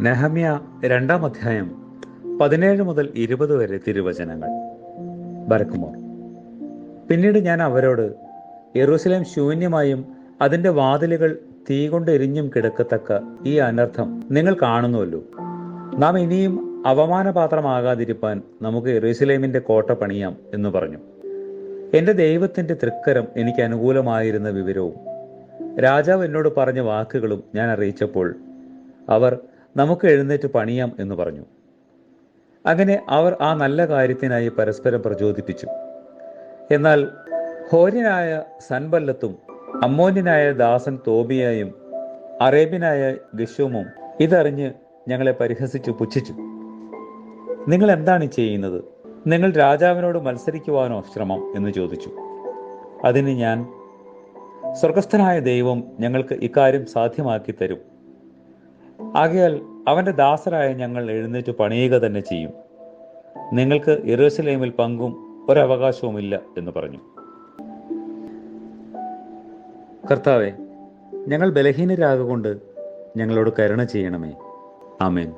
നെഹമ്യ രണ്ടാം അധ്യായം പതിനേഴ് മുതൽ ഇരുപത് വരെ തിരുവചനങ്ങൾ. ബരക്കുമോർ പിന്നീട് ഞാൻ അവരോട് യെറൂസലേം ശൂന്യമായും അതിന്റെ വാതിലുകൾ തീ കൊണ്ട് എരിഞ്ഞും കിടക്കത്തക്ക ഈ അനർത്ഥം നിങ്ങൾ കാണുന്നുവല്ലോ. നാം ഇനിയും അവമാനപാത്രമാകാതിരിപ്പാൻ നമുക്ക് യെറൂസലേമിന്റെ കോട്ട പണിയാം എന്ന് പറഞ്ഞു. എന്റെ ദൈവത്തിന്റെ തൃക്കരം എനിക്ക് അനുകൂലമായിരുന്ന വിവരവും രാജാവ് എന്നോട് പറഞ്ഞ വാക്കുകളും ഞാൻ അറിയിച്ചപ്പോൾ അവർ നമുക്ക് എഴുന്നേറ്റ് പണിയാം എന്ന് പറഞ്ഞു. അങ്ങനെ അവർ ആ നല്ല കാര്യത്തിനായി പരസ്പരം പ്രചോദിപ്പിച്ചു. എന്നാൽ ഹോര്യനായ സൻബല്ലത്തും അമ്മോന്യനായ ദാസൻ തോബിയായും അറേബ്യനായ ഗഷൂമും ഇതറിഞ്ഞ് ഞങ്ങളെ പരിഹസിച്ചു പുച്ഛിച്ചു. നിങ്ങൾ എന്താണ് ചെയ്യുന്നത്? നിങ്ങൾ രാജാവിനോട് മത്സരിക്കുവാനോ ശ്രമം? എന്ന് ചോദിച്ചു. അതിന് ഞാൻ സ്വർഗസ്ഥനായ ദൈവം ഞങ്ങൾക്ക് ഇക്കാര്യം സാധ്യമാക്കി തരും. ആകയാൽ അവന്റെ ദാസരായ ഞങ്ങൾ എഴുന്നേറ്റ് പണിയുക തന്നെ ചെയ്യും. നിങ്ങൾക്ക് യെറൂസലേമിൽ പങ്കും ഒരവകാശവുമില്ല എന്ന് പറഞ്ഞു. കർത്താവെ ഞങ്ങൾ ബലഹീനരാകൊണ്ട് ഞങ്ങളോട് കരുണ ചെയ്യണമേ. ആമേൻ.